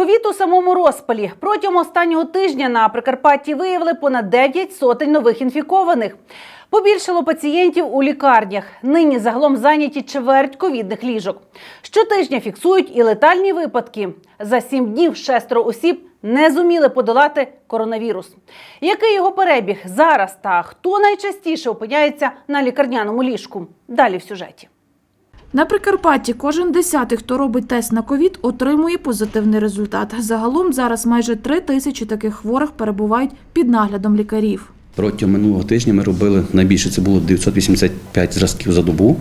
Ковід у самому розпалі. Протягом останнього тижня на Прикарпатті виявили понад 9 сотень нових інфікованих. Побільшало пацієнтів у лікарнях. Нині загалом зайняті чверть ковідних ліжок. Щотижня фіксують і летальні випадки. За сім днів шестеро осіб не зуміли подолати коронавірус. Який його перебіг зараз та хто найчастіше опиняється на лікарняному ліжку? Далі в сюжеті. На Прикарпатті кожен десятий, хто робить тест на ковід, отримує позитивний результат. Загалом зараз майже три тисячі таких хворих перебувають під наглядом лікарів. Протягом минулого тижня ми робили найбільше це було 985 зразків за добу.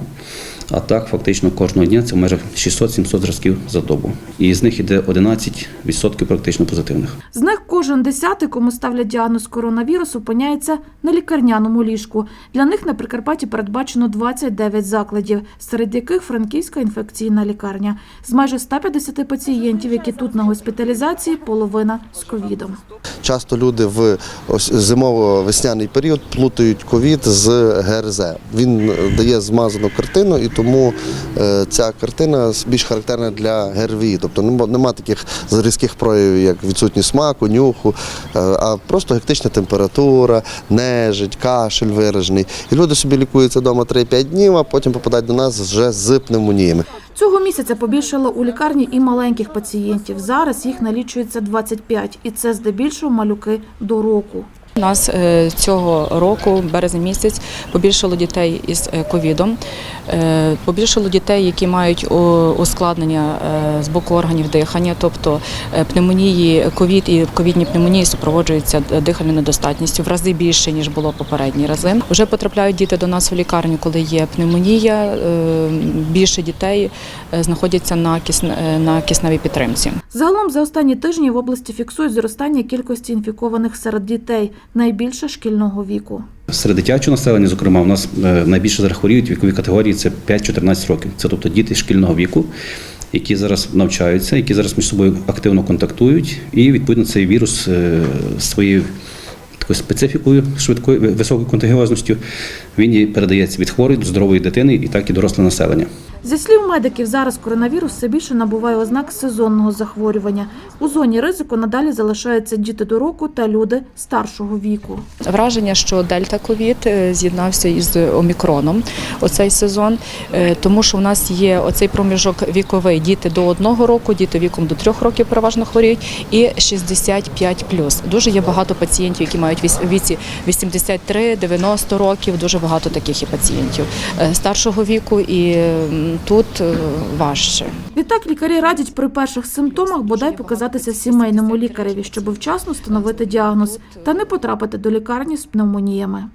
А так, фактично кожного дня це в межах 600-700 зразків за добу. І з них іде 11% практично позитивних. З них кожен десятий, кому ставлять діагноз коронавірус, опиняється на лікарняному ліжку. Для них на Прикарпатті передбачено 29 закладів, серед яких Франківська інфекційна лікарня. З майже 150 пацієнтів, які тут на госпіталізації, половина з ковідом. Часто люди в зимово-весняний період плутають ковід з ГРЗ. Він дає змазану картину, і тому е, ця картина більш характерна для ГРВІ. Тобто нема таких різких проявів, як відсутність смаку, нюху, е, а просто гектична температура, нежить, кашель виражений. І люди собі лікуються вдома 3-5 днів, а потім попадають до нас вже з пневмоніями. Цього місяця побільшало у лікарні і маленьких пацієнтів. Зараз їх налічується 25, і це здебільшого малюки до року. У нас е, цього року, березень місяць, побільшало дітей із е, ковідом, Е, побільшало дітей, які мають ускладнення з боку органів дихання, тобто пневмонії, ковід і ковідні пневмонії супроводжуються дихальною недостатністю в рази більше ніж було попередні рази. Вже потрапляють діти до нас в лікарню, коли є пневмонія. Більше дітей знаходяться на на кисневій підтримці. Загалом за останні тижні в області фіксують зростання кількості інфікованих серед дітей, найбільше шкільного віку. Серед дитячого населення, зокрема, у нас е, найбільше зараз хворіють вікові категорії це 5-14 років. Це тобто діти шкільного віку, які зараз навчаються, які зараз між собою активно контактують, і відповідно цей вірус е, своєю такою специфікою, швидкою високою контагіозністю, він передається від хворої до здорової дитини і так і доросле населення. Зі слів медиків, зараз коронавірус все більше набуває ознак сезонного захворювання. У зоні ризику надалі залишаються діти до року та люди старшого віку. Враження, що дельта ковід е, з'єднався із омікроном оцей сезон, е, тому що в нас є оцей проміжок віковий діти до одного року, діти віком до трьох років переважно хворіють, і 65+. Дуже є багато пацієнтів, які мають віці 83-90 років. Дуже багато таких є пацієнтів е, старшого віку, і тут е, важче. Відтак лікарі радять при перших симптомах бодай показатися сімейному лікареві, щоб вчасно встановити діагноз та не потрапити до лікарні з пневмоніями.